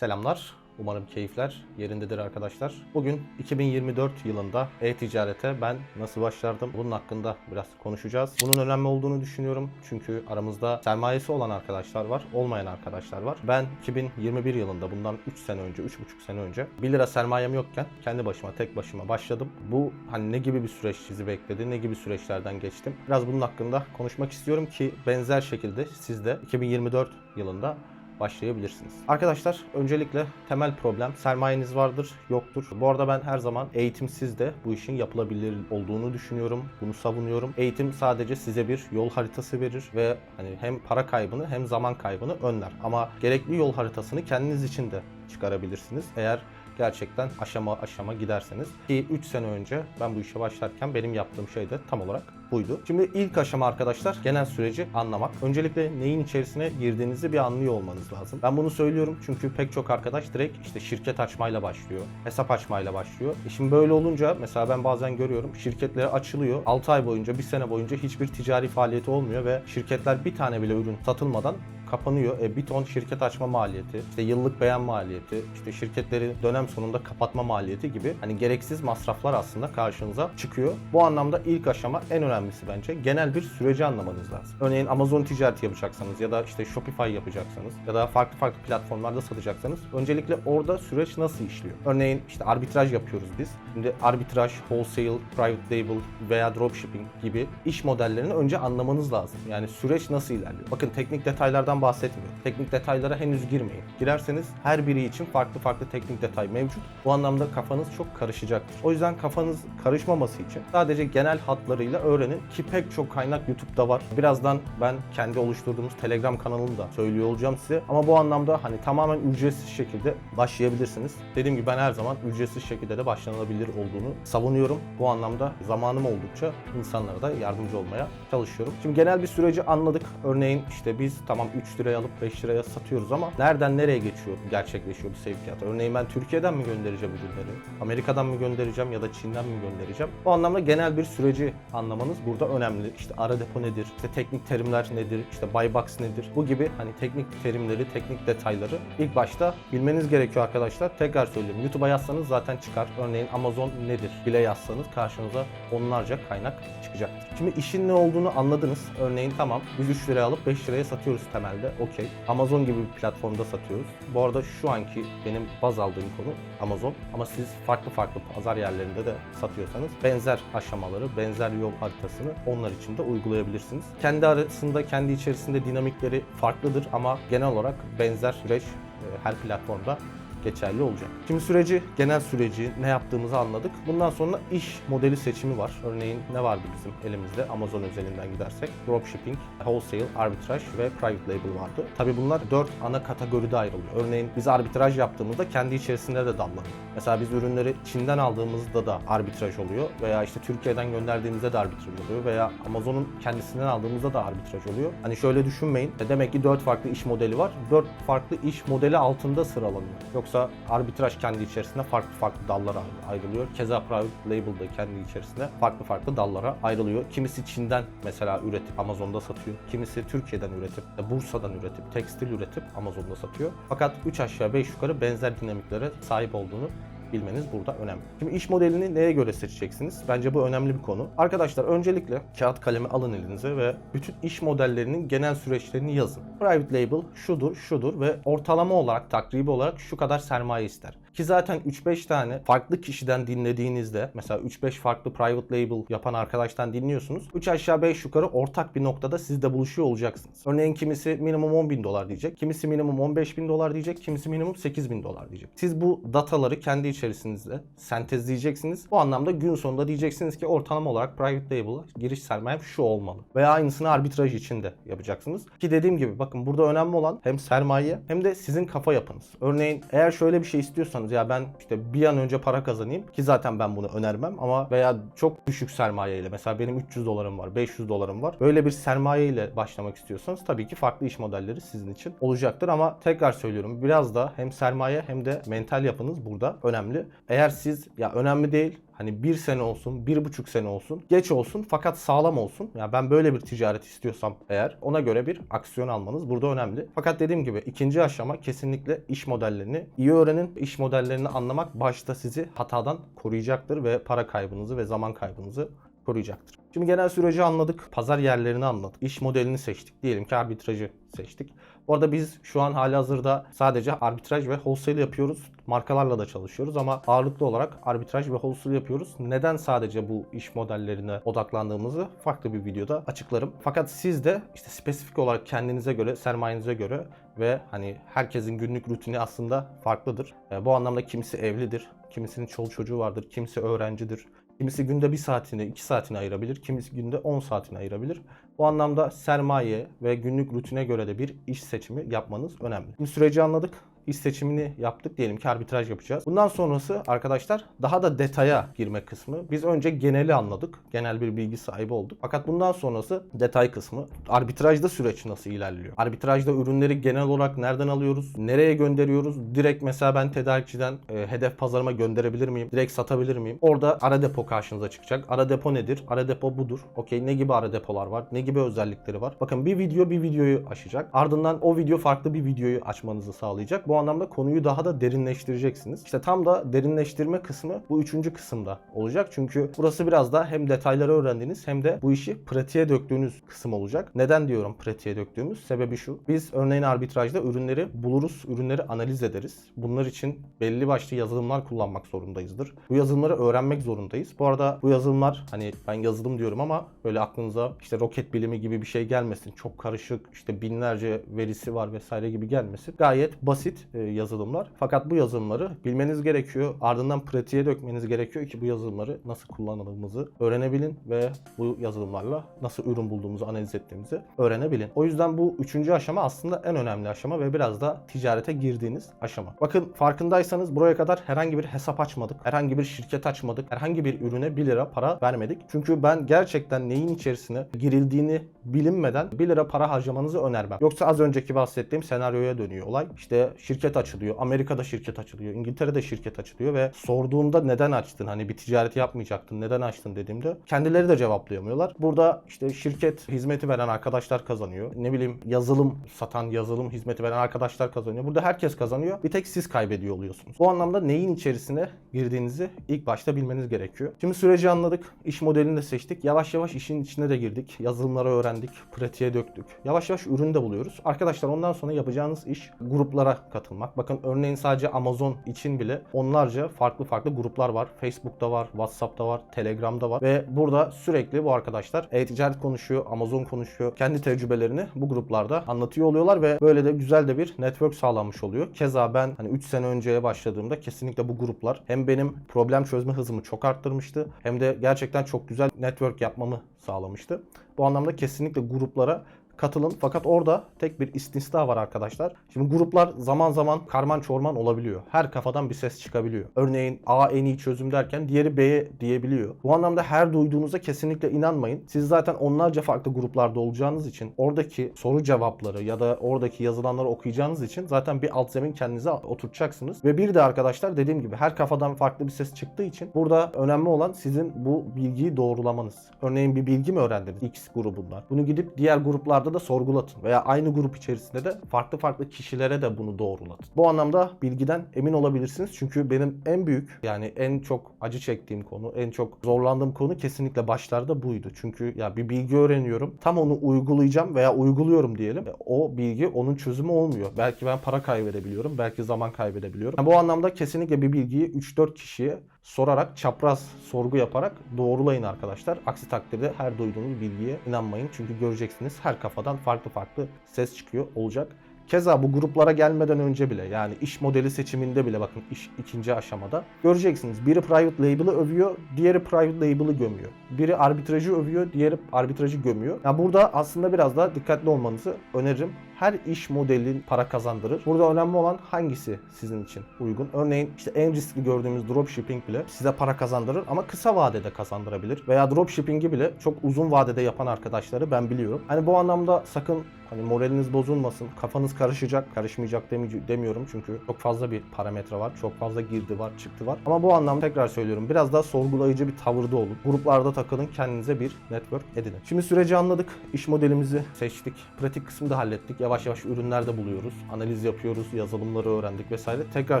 Selamlar. Umarım keyifler yerindedir arkadaşlar. Bugün 2024 yılında e-ticarete ben nasıl başlardım? Bunun hakkında biraz konuşacağız. Bunun önemli olduğunu düşünüyorum. Çünkü aramızda sermayesi olan arkadaşlar var, olmayan arkadaşlar var. Ben 2021 yılında bundan 3 sene önce, 3,5 sene önce 1 lira sermayem yokken kendi başıma, tek başıma başladım. Bu hani ne gibi bir süreç sizi bekledi, ne gibi süreçlerden geçtim? Biraz bunun hakkında konuşmak istiyorum ki benzer şekilde siz de 2024 yılında başlayabilirsiniz. Arkadaşlar öncelikle temel problem sermayeniz vardır, yoktur. Bu arada ben her zaman eğitimsiz de bu işin yapılabilir olduğunu düşünüyorum. Bunu savunuyorum. Eğitim sadece size bir yol haritası verir ve hani hem para kaybını hem zaman kaybını önler. Ama gerekli yol haritasını kendiniz için de çıkarabilirsiniz. Eğer gerçekten aşama aşama giderseniz ki 3 sene önce ben bu işe başlarken benim yaptığım şey de tam olarak buydu. Şimdi ilk aşama arkadaşlar genel süreci anlamak. Öncelikle neyin içerisine girdiğinizi bir anlıyor olmanız lazım. Ben bunu söylüyorum çünkü pek çok arkadaş direkt işte şirket açmayla başlıyor. Hesap açmayla başlıyor. E şimdi böyle olunca mesela ben bazen görüyorum şirketleri açılıyor. 6 ay boyunca, 1 sene boyunca hiçbir ticari faaliyeti olmuyor ve şirketler bir tane bile ürün satılmadan kapanıyor. E, bir ton şirket açma maliyeti, işte yıllık beyan maliyeti, işte şirketleri dönem sonunda kapatma maliyeti gibi hani gereksiz masraflar aslında karşınıza çıkıyor. Bu anlamda ilk aşama en önemlisi bence genel bir süreci anlamanız lazım. Örneğin Amazon ticareti yapacaksanız ya da işte Shopify yapacaksanız ya da farklı farklı platformlarda satacaksanız öncelikle orada süreç nasıl işliyor? Örneğin işte arbitraj yapıyoruz biz. Şimdi arbitraj, wholesale, private label veya dropshipping gibi iş modellerini önce anlamanız lazım. Yani süreç nasıl ilerliyor? Bakın teknik detaylardan bahsetmiyorum. Teknik detaylara henüz girmeyin. Girerseniz her biri için farklı farklı teknik detay mevcut. Bu anlamda kafanız çok karışacaktır. O yüzden kafanız karışmaması için sadece genel hatlarıyla öğrenin ki pek çok kaynak YouTube'da var. Birazdan ben kendi oluşturduğumuz Telegram kanalında söylüyor olacağım size. Ama bu anlamda hani tamamen ücretsiz şekilde başlayabilirsiniz. Dediğim gibi ben her zaman ücretsiz şekilde de başlanabilir olduğunu savunuyorum. Bu anlamda zamanım oldukça insanlara da yardımcı olmaya çalışıyorum. Şimdi genel bir süreci anladık. Örneğin işte biz tamam 3 liraya alıp 5 liraya satıyoruz ama nereden nereye geçiyor, gerçekleşiyor bu sevkiyat? Örneğin ben Türkiye'den mi göndereceğim ürünleri? Amerika'dan mı göndereceğim ya da Çin'den mi göndereceğim? Bu anlamda genel bir süreci anlamanız burada önemli. İşte ara depo nedir? İşte teknik terimler nedir? İşte buy box nedir? Bu gibi hani teknik terimleri, teknik detayları ilk başta bilmeniz gerekiyor arkadaşlar. Tekrar söylüyorum. YouTube'a yazsanız zaten çıkar. Örneğin Amazon nedir? Bile yazsanız karşınıza onlarca kaynak çıkacaktır. Şimdi işin ne olduğunu anladınız. Örneğin tamam biz 3 liraya alıp 5 liraya satıyoruz temelde. Okey. Amazon gibi bir platformda satıyoruz. Bu arada şu anki benim baz aldığım konu Amazon. Ama siz farklı farklı pazar yerlerinde de satıyorsanız benzer aşamaları, benzer yol haritasını onlar için de uygulayabilirsiniz. Kendi arasında, kendi içerisinde dinamikleri farklıdır ama genel olarak benzer süreç e, her platformda geçerli olacak. Şimdi süreci, genel süreci ne yaptığımızı anladık. Bundan sonra iş modeli seçimi var. Örneğin ne vardı bizim elimizde Amazon özelinden gidersek? Dropshipping, wholesale, arbitraj ve private label vardı. Tabi bunlar dört ana kategoride ayrılıyor. Örneğin biz arbitraj yaptığımızda kendi içerisinde de dallanıyor. Mesela biz ürünleri Çin'den aldığımızda da arbitraj oluyor veya işte Türkiye'den gönderdiğimizde de arbitraj oluyor veya Amazon'un kendisinden aldığımızda da arbitraj oluyor. Hani şöyle düşünmeyin. E Demek ki dört farklı iş modeli var. Dört farklı iş modeli altında sıralanıyor. Yoksa arbitraj kendi içerisinde farklı farklı dallara ayrılıyor. Keza private label de kendi içerisinde farklı farklı dallara ayrılıyor. Kimisi Çin'den mesela üretip Amazon'da satıyor. Kimisi Türkiye'den üretip, Bursa'dan üretip, tekstil üretip Amazon'da satıyor. Fakat 3 aşağı 5 yukarı benzer dinamiklere sahip olduğunu bilmeniz burada önemli. Şimdi iş modelini neye göre seçeceksiniz? Bence bu önemli bir konu. Arkadaşlar öncelikle kağıt kalemi alın elinize ve bütün iş modellerinin genel süreçlerini yazın. Private label şudur, şudur ve ortalama olarak, takribi olarak şu kadar sermaye ister. Ki zaten 3-5 tane farklı kişiden dinlediğinizde mesela 3-5 farklı private label yapan arkadaştan dinliyorsunuz. 3 aşağı 5 yukarı ortak bir noktada siz de buluşuyor olacaksınız. Örneğin kimisi minimum 10 bin dolar diyecek, kimisi minimum 15 bin dolar diyecek, kimisi minimum 8 bin dolar diyecek. Siz bu dataları kendi içerisinizde sentezleyeceksiniz. Bu anlamda gün sonunda diyeceksiniz ki ortalama olarak private label'a giriş sermayem şu olmalı. Veya aynısını arbitraj için de yapacaksınız. Ki dediğim gibi bakın burada önemli olan hem sermaye hem de sizin kafa yapınız. Örneğin eğer şöyle bir şey istiyorsanız ya ben işte bir an önce para kazanayım ki zaten ben bunu önermem ama veya çok düşük sermayeyle mesela benim 300 dolarım var 500 dolarım var böyle bir sermaye ile başlamak istiyorsanız tabii ki farklı iş modelleri sizin için olacaktır ama tekrar söylüyorum biraz da hem sermaye hem de mental yapınız burada önemli. Eğer siz ya önemli değil Hani bir sene olsun, bir buçuk sene olsun, geç olsun fakat sağlam olsun. Yani ben böyle bir ticaret istiyorsam eğer ona göre bir aksiyon almanız burada önemli. Fakat dediğim gibi ikinci aşama kesinlikle iş modellerini iyi öğrenin. İş modellerini anlamak başta sizi hatadan koruyacaktır ve para kaybınızı ve zaman kaybınızı koruyacaktır. Şimdi genel süreci anladık. Pazar yerlerini anladık. iş modelini seçtik. Diyelim ki arbitrajı seçtik. Bu arada biz şu an hali hazırda sadece arbitraj ve wholesale yapıyoruz. Markalarla da çalışıyoruz ama ağırlıklı olarak arbitraj ve wholesale yapıyoruz. Neden sadece bu iş modellerine odaklandığımızı farklı bir videoda açıklarım. Fakat siz de işte spesifik olarak kendinize göre, sermayenize göre ve hani herkesin günlük rutini aslında farklıdır. E, bu anlamda kimisi evlidir, kimisinin çoluk çocuğu vardır, kimisi öğrencidir. Kimisi günde bir saatini, iki saatini ayırabilir. Kimisi günde 10 saatini ayırabilir. Bu anlamda sermaye ve günlük rutine göre de bir iş seçimi yapmanız önemli. Şimdi süreci anladık. İş seçimini yaptık. Diyelim ki arbitraj yapacağız. Bundan sonrası arkadaşlar daha da detaya girme kısmı. Biz önce geneli anladık. Genel bir bilgi sahibi olduk. Fakat bundan sonrası detay kısmı. Arbitrajda süreç nasıl ilerliyor? Arbitrajda ürünleri genel olarak nereden alıyoruz? Nereye gönderiyoruz? Direkt mesela ben tedarikçiden e, hedef pazarıma gönderebilir miyim? Direkt satabilir miyim? Orada ara depo karşınıza çıkacak. Ara depo nedir? Ara depo budur. Okey ne gibi ara depolar var? Ne gibi özellikleri var? Bakın bir video bir videoyu aşacak. Ardından o video farklı bir videoyu açmanızı sağlayacak. Bu anlamda konuyu daha da derinleştireceksiniz. İşte tam da derinleştirme kısmı bu üçüncü kısımda olacak. Çünkü burası biraz da hem detayları öğrendiğiniz hem de bu işi pratiğe döktüğünüz kısım olacak. Neden diyorum pratiğe döktüğümüz? Sebebi şu. Biz örneğin arbitrajda ürünleri buluruz, ürünleri analiz ederiz. Bunlar için belli başlı yazılımlar kullanmak zorundayızdır. Bu yazılımları öğrenmek zorundayız. Bu arada bu yazılımlar hani ben yazılım diyorum ama böyle aklınıza işte roket bilimi gibi bir şey gelmesin. Çok karışık işte binlerce verisi var vesaire gibi gelmesin. Gayet basit e, yazılımlar. Fakat bu yazılımları bilmeniz gerekiyor. Ardından pratiğe dökmeniz gerekiyor ki bu yazılımları nasıl kullanıldığımızı öğrenebilin ve bu yazılımlarla nasıl ürün bulduğumuzu, analiz ettiğimizi öğrenebilin. O yüzden bu üçüncü aşama aslında en önemli aşama ve biraz da ticarete girdiğiniz aşama. Bakın farkındaysanız buraya kadar herhangi bir hesap açmadık. Herhangi bir şirket açmadık. Herhangi bir ürüne 1 lira para vermedik. Çünkü ben gerçekten neyin içerisine girildiğini bilinmeden 1 lira para harcamanızı önermem. Yoksa az önceki bahsettiğim senaryoya dönüyor olay. İşte şirket açılıyor. Amerika'da şirket açılıyor. İngiltere'de şirket açılıyor ve sorduğumda neden açtın? Hani bir ticaret yapmayacaktın. Neden açtın dediğimde kendileri de cevaplayamıyorlar. Burada işte şirket hizmeti veren arkadaşlar kazanıyor. Ne bileyim yazılım satan, yazılım hizmeti veren arkadaşlar kazanıyor. Burada herkes kazanıyor. Bir tek siz kaybediyor oluyorsunuz. Bu anlamda neyin içerisine girdiğinizi ilk başta bilmeniz gerekiyor. Şimdi süreci anladık. İş modelini de seçtik. Yavaş yavaş işin içine de girdik. Yazılımları öğrendik. Pratiğe döktük. Yavaş yavaş ürünü de buluyoruz. Arkadaşlar ondan sonra yapacağınız iş gruplara katılmak. Bakın örneğin sadece Amazon için bile onlarca farklı farklı gruplar var. Facebook'ta var, WhatsApp'ta var, Telegram'da var ve burada sürekli bu arkadaşlar e-ticaret konuşuyor, Amazon konuşuyor. Kendi tecrübelerini bu gruplarda anlatıyor oluyorlar ve böyle de güzel de bir network sağlanmış oluyor. Keza ben hani 3 sene önceye başladığımda kesinlikle bu gruplar hem benim problem çözme hızımı çok arttırmıştı hem de gerçekten çok güzel network yapmamı sağlamıştı. Bu anlamda kesinlikle gruplara katılın. Fakat orada tek bir istisna var arkadaşlar. Şimdi gruplar zaman zaman karman çorman olabiliyor. Her kafadan bir ses çıkabiliyor. Örneğin A en iyi çözüm derken diğeri B'ye diyebiliyor. Bu anlamda her duyduğunuza kesinlikle inanmayın. Siz zaten onlarca farklı gruplarda olacağınız için oradaki soru cevapları ya da oradaki yazılanları okuyacağınız için zaten bir alt zemin kendinize oturtacaksınız. Ve bir de arkadaşlar dediğim gibi her kafadan farklı bir ses çıktığı için burada önemli olan sizin bu bilgiyi doğrulamanız. Örneğin bir bilgi mi öğrendiniz X grubundan? Bunu gidip diğer gruplarda da sorgulatın veya aynı grup içerisinde de farklı farklı kişilere de bunu doğrulatın. Bu anlamda bilgiden emin olabilirsiniz. Çünkü benim en büyük yani en çok acı çektiğim konu, en çok zorlandığım konu kesinlikle başlarda buydu. Çünkü ya bir bilgi öğreniyorum. Tam onu uygulayacağım veya uyguluyorum diyelim. O bilgi onun çözümü olmuyor. Belki ben para kaybedebiliyorum. Belki zaman kaybedebiliyorum. Yani bu anlamda kesinlikle bir bilgiyi 3-4 kişiye sorarak, çapraz sorgu yaparak doğrulayın arkadaşlar. Aksi takdirde her duyduğunuz bilgiye inanmayın. Çünkü göreceksiniz her kafadan farklı farklı ses çıkıyor olacak. Keza bu gruplara gelmeden önce bile yani iş modeli seçiminde bile bakın iş ikinci aşamada göreceksiniz. Biri private label'ı övüyor, diğeri private label'ı gömüyor. Biri arbitrajı övüyor, diğeri arbitrajı gömüyor. Yani burada aslında biraz daha dikkatli olmanızı öneririm. Her iş modeli para kazandırır. Burada önemli olan hangisi sizin için uygun. Örneğin işte en riskli gördüğümüz dropshipping bile size para kazandırır ama kısa vadede kazandırabilir. Veya dropshipping'i bile çok uzun vadede yapan arkadaşları ben biliyorum. Hani bu anlamda sakın Hani moraliniz bozulmasın, kafanız karışacak, karışmayacak demi- demiyorum çünkü çok fazla bir parametre var, çok fazla girdi var, çıktı var. Ama bu anlamda tekrar söylüyorum biraz daha sorgulayıcı bir tavırda olun. Gruplarda takılın, kendinize bir network edinin. Şimdi süreci anladık, iş modelimizi seçtik, pratik kısmını da hallettik. Yavaş yavaş ürünler de buluyoruz, analiz yapıyoruz, yazılımları öğrendik vesaire. Tekrar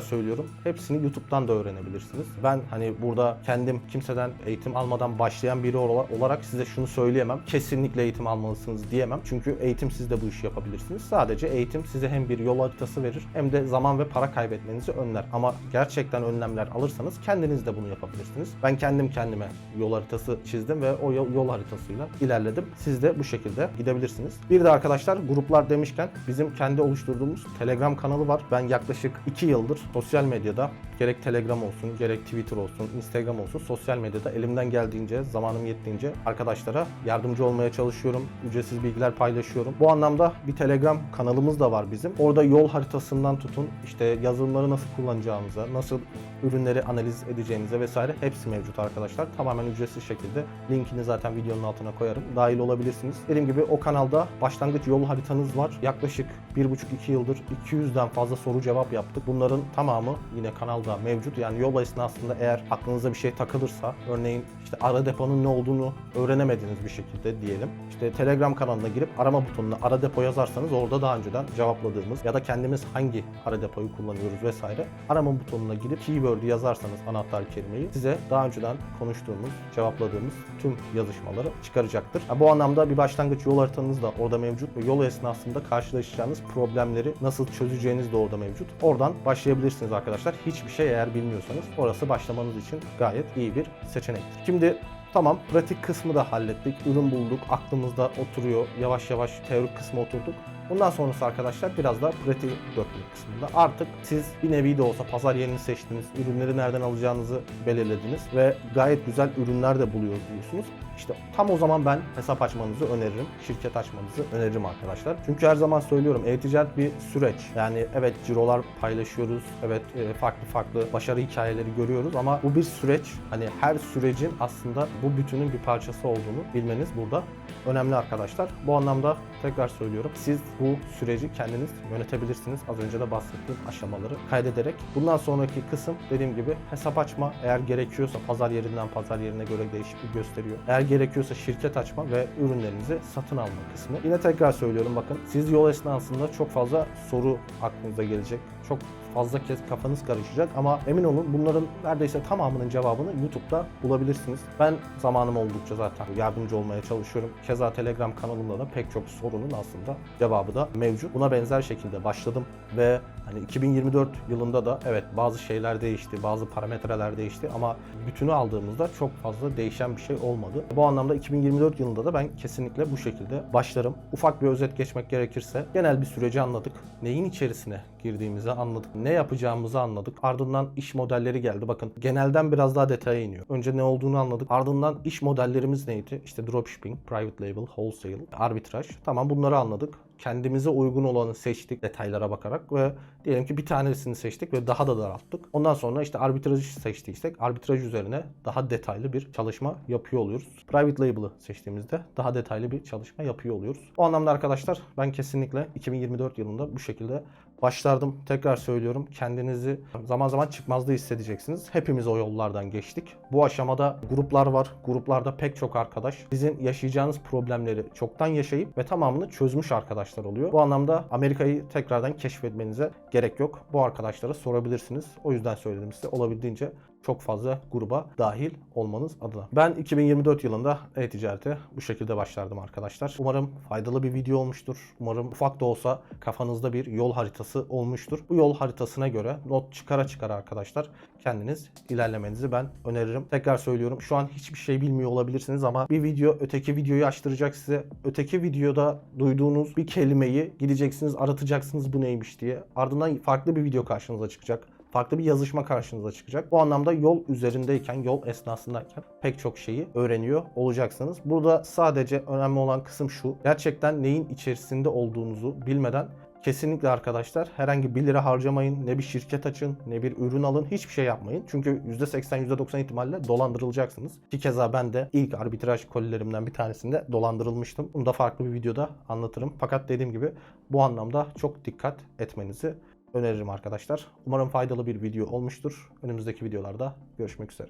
söylüyorum, hepsini YouTube'dan da öğrenebilirsiniz. Ben hani burada kendim kimseden eğitim almadan başlayan biri ola- olarak size şunu söyleyemem. Kesinlikle eğitim almalısınız diyemem. Çünkü eğitim siz de bu işi yapabilirsiniz. Sadece eğitim size hem bir yol haritası verir hem de zaman ve para kaybetmenizi önler. Ama gerçekten önlemler alırsanız kendiniz de bunu yapabilirsiniz. Ben kendim kendime yol haritası çizdim ve o yol, haritasıyla ilerledim. Siz de bu şekilde gidebilirsiniz. Bir de arkadaşlar gruplar demişken bizim kendi oluşturduğumuz Telegram kanalı var. Ben yaklaşık 2 yıldır sosyal medyada gerek Telegram olsun, gerek Twitter olsun, Instagram olsun sosyal medyada elimden geldiğince, zamanım yettiğince arkadaşlara yardımcı olmaya çalışıyorum. Ücretsiz bilgiler paylaşıyorum. Bu anlamda bir Telegram kanalımız da var bizim. Orada yol haritasından tutun, işte yazılımları nasıl kullanacağımıza, nasıl ürünleri analiz edeceğinize vesaire hepsi mevcut arkadaşlar. Tamamen ücretsiz şekilde. Linkini zaten videonun altına koyarım. Dahil olabilirsiniz. Dediğim gibi o kanalda başlangıç yol haritanız var. Yaklaşık 1,5-2 yıldır 200'den fazla soru cevap yaptık. Bunların tamamı yine kanalda mevcut. Yani yol esnasında eğer aklınıza bir şey takılırsa, örneğin işte ara deponun ne olduğunu öğrenemediğiniz bir şekilde diyelim. İşte Telegram kanalına girip arama butonuna ara depo yazarsanız orada daha önceden cevapladığımız ya da kendimiz hangi ara depoyu kullanıyoruz vesaire arama butonuna girip keyword'ü yazarsanız anahtar kelimeyi size daha önceden konuştuğumuz, cevapladığımız tüm yazışmaları çıkaracaktır. Ha, Bu anlamda bir başlangıç yol haritanız da orada mevcut ve yol esnasında karşılaşacağınız problemleri nasıl çözeceğiniz de orada mevcut. Oradan başlayabilirsiniz arkadaşlar. Hiçbir şey eğer bilmiyorsanız orası başlamanız için gayet iyi bir seçenektir. Şimdi Tamam pratik kısmı da hallettik. Ürün bulduk. Aklımızda oturuyor. Yavaş yavaş teorik kısmı oturduk. Bundan sonrası arkadaşlar biraz daha pratik dökmek kısmında. Artık siz bir nevi de olsa pazar yerini seçtiniz. Ürünleri nereden alacağınızı belirlediniz. Ve gayet güzel ürünler de buluyor diyorsunuz. İşte tam o zaman ben hesap açmanızı öneririm. Şirket açmanızı öneririm arkadaşlar. Çünkü her zaman söylüyorum e-ticaret bir süreç. Yani evet cirolar paylaşıyoruz. Evet e, farklı farklı başarı hikayeleri görüyoruz ama bu bir süreç. Hani her sürecin aslında bu bütünün bir parçası olduğunu bilmeniz burada önemli arkadaşlar. Bu anlamda tekrar söylüyorum. Siz bu süreci kendiniz yönetebilirsiniz. Az önce de bahsettiğim aşamaları kaydederek. Bundan sonraki kısım dediğim gibi hesap açma. Eğer gerekiyorsa pazar yerinden pazar yerine göre değişiklik gösteriyor. Eğer gerekiyorsa şirket açma ve ürünlerinizi satın alma kısmı. Yine tekrar söylüyorum bakın siz yol esnasında çok fazla soru aklınıza gelecek. Çok fazla kez kafanız karışacak ama emin olun bunların neredeyse tamamının cevabını YouTube'da bulabilirsiniz. Ben zamanım oldukça zaten yardımcı olmaya çalışıyorum. Keza Telegram kanalımda da pek çok sorunun aslında cevabı da mevcut. Buna benzer şekilde başladım ve hani 2024 yılında da evet bazı şeyler değişti, bazı parametreler değişti ama bütünü aldığımızda çok fazla değişen bir şey olmadı. Bu anlamda 2024 yılında da ben kesinlikle bu şekilde başlarım. Ufak bir özet geçmek gerekirse genel bir süreci anladık. Neyin içerisine girdiğimizi anladık. Ne yapacağımızı anladık. Ardından iş modelleri geldi. Bakın genelden biraz daha detaya iniyor. Önce ne olduğunu anladık. Ardından iş modellerimiz neydi? İşte dropshipping, private label, wholesale, arbitraj. Tamam bunları anladık kendimize uygun olanı seçtik detaylara bakarak ve diyelim ki bir tanesini seçtik ve daha da daralttık. Ondan sonra işte arbitrajı seçtiysek arbitraj üzerine daha detaylı bir çalışma yapıyor oluyoruz. Private label'ı seçtiğimizde daha detaylı bir çalışma yapıyor oluyoruz. O anlamda arkadaşlar ben kesinlikle 2024 yılında bu şekilde başlardım. Tekrar söylüyorum kendinizi zaman zaman çıkmazda hissedeceksiniz. Hepimiz o yollardan geçtik. Bu aşamada gruplar var. Gruplarda pek çok arkadaş sizin yaşayacağınız problemleri çoktan yaşayıp ve tamamını çözmüş arkadaşlar oluyor. Bu anlamda Amerika'yı tekrardan keşfetmenize gerek yok. Bu arkadaşlara sorabilirsiniz. O yüzden söyledim size olabildiğince çok fazla gruba dahil olmanız adına. Ben 2024 yılında e-ticarete bu şekilde başlardım arkadaşlar. Umarım faydalı bir video olmuştur. Umarım ufak da olsa kafanızda bir yol haritası olmuştur. Bu yol haritasına göre not çıkara çıkara arkadaşlar kendiniz ilerlemenizi ben öneririm. Tekrar söylüyorum şu an hiçbir şey bilmiyor olabilirsiniz ama bir video öteki videoyu açtıracak size. Öteki videoda duyduğunuz bir kelimeyi gideceksiniz aratacaksınız bu neymiş diye. Ardından farklı bir video karşınıza çıkacak farklı bir yazışma karşınıza çıkacak. Bu anlamda yol üzerindeyken, yol esnasındayken pek çok şeyi öğreniyor olacaksınız. Burada sadece önemli olan kısım şu. Gerçekten neyin içerisinde olduğunuzu bilmeden Kesinlikle arkadaşlar herhangi 1 lira harcamayın. Ne bir şirket açın, ne bir ürün alın. Hiçbir şey yapmayın. Çünkü %80, %90 ihtimalle dolandırılacaksınız. Ki keza ben de ilk arbitraj kolilerimden bir tanesinde dolandırılmıştım. Bunu da farklı bir videoda anlatırım. Fakat dediğim gibi bu anlamda çok dikkat etmenizi öneririm arkadaşlar. Umarım faydalı bir video olmuştur. Önümüzdeki videolarda görüşmek üzere.